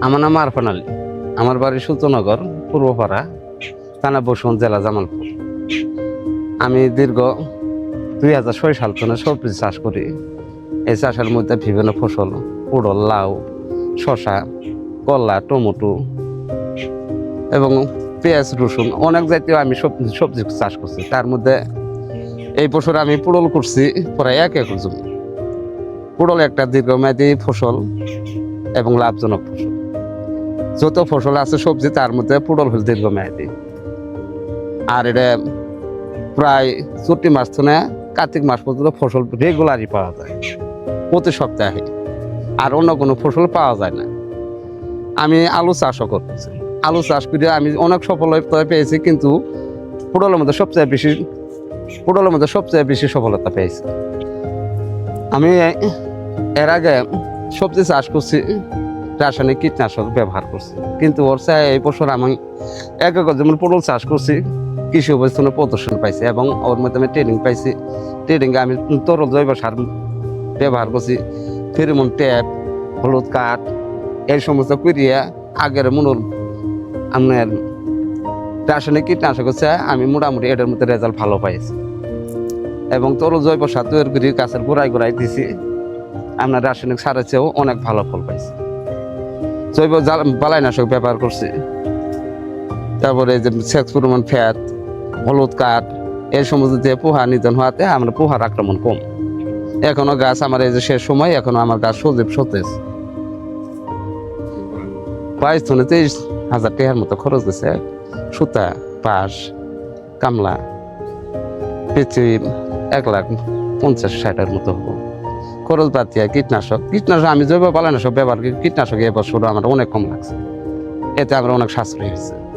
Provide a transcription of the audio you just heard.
আমার নাম আরফান আলী। আমার বাড়ি সূর্যনগর পূর্বপাড়া, থানা বসুন, জেলা জামালপুর। আমি দীর্ঘ দুই হাজার ছয় সাল থেকে সবজি চাষ করি। এই চাষের মধ্যে বিভিন্ন ফসল পুড়ল লাউ শশা কলা, টমেটো এবং পেঁয়াজ, রসুন অনেক জাতীয় আমি সব- সবজি চাষ করছি। তার মধ্যে এই বছর আমি পুড়ল করছি প্রায় এক একর জমি। একটা দীর্ঘমেয়াদী ফসল এবং লাভজনক ফসল। যত ফসল আছে, সবজি তার মধ্যে পুড়ল হল দীর্ঘমেয়াদী। আর এটা প্রায় চট্টি মাস থেকে কার্তিক মাস পর্যন্ত ফসল রেগুলারই পাওয়া যায়, প্রতি সপ্তাহে। আর অন্য কোনো ফসল পাওয়া যায় না। আমি আলু চাষও করতেছি। আলু চাষ করে আমি অনেক সফলতা পেয়েছি, কিন্তু পুরলের মধ্যে সবচেয়ে বেশি পুরলের মধ্যে সবচেয়ে বেশি সফলতা পেয়েছি। আমি এর আগে সবজি চাষ করছি রাসায়নিক কীটনাশক ব্যবহার করছি। কিন্তু ওর চেয়ে এই বছর আমি এক একর যেমন পটল চাষ করছি, কৃষি অবস্থানে প্রদর্শন পাইছি এবং ওর মধ্যে আমি ট্রেনিং পাইছি ট্রেনিংয়ে আমি তরল জৈব সার ব্যবহার করছি, ফেরিমন ট্যাপ, হলুদ কাঠ, এই সমস্ত করিয়া আগের মনোর আপনার রাসায়নিক কীটনাশক হচ্ছে, আমি মোটামুটি এটার মধ্যে রেজাল্ট ভালো পাইছি। এবং তরল জৈব সার তৈরি করে, গাছের গোড়ায় গোড়ায় দিছি। আপনার রাসায়নিক সারের চেয়েও অনেক ভালো ফল পাইছি। জৈব বালাইনাশক ব্যবহার করছি। তারপরে যে সেক্স পরিমাণ ফ্যাট, হলুদ কাঠ এই সমস্ত দিয়ে পোহা নিধন হওয়াতে আমরা পোহার আক্রমণ কম। এখনও গাছ আমার এই যে শেষ সময়, এখনও আমার গাছ সজীব সতেজ। বাইশ ধনে তেইশ হাজার টাকার মতো খরচ গেছে সুতা পাশ কামলা, পেঁচি এক লাখ পঞ্চাশ ষাটের মতো হব। খরচ বাদ দিয়ে কীটনাশক। কীটনাশক আমি জৈব সব ব্যবহার করি, কীটনাশক এবছর আমার অনেক কম লাগছে। এতে আমার অনেক সাশ্রয় হয়েছে।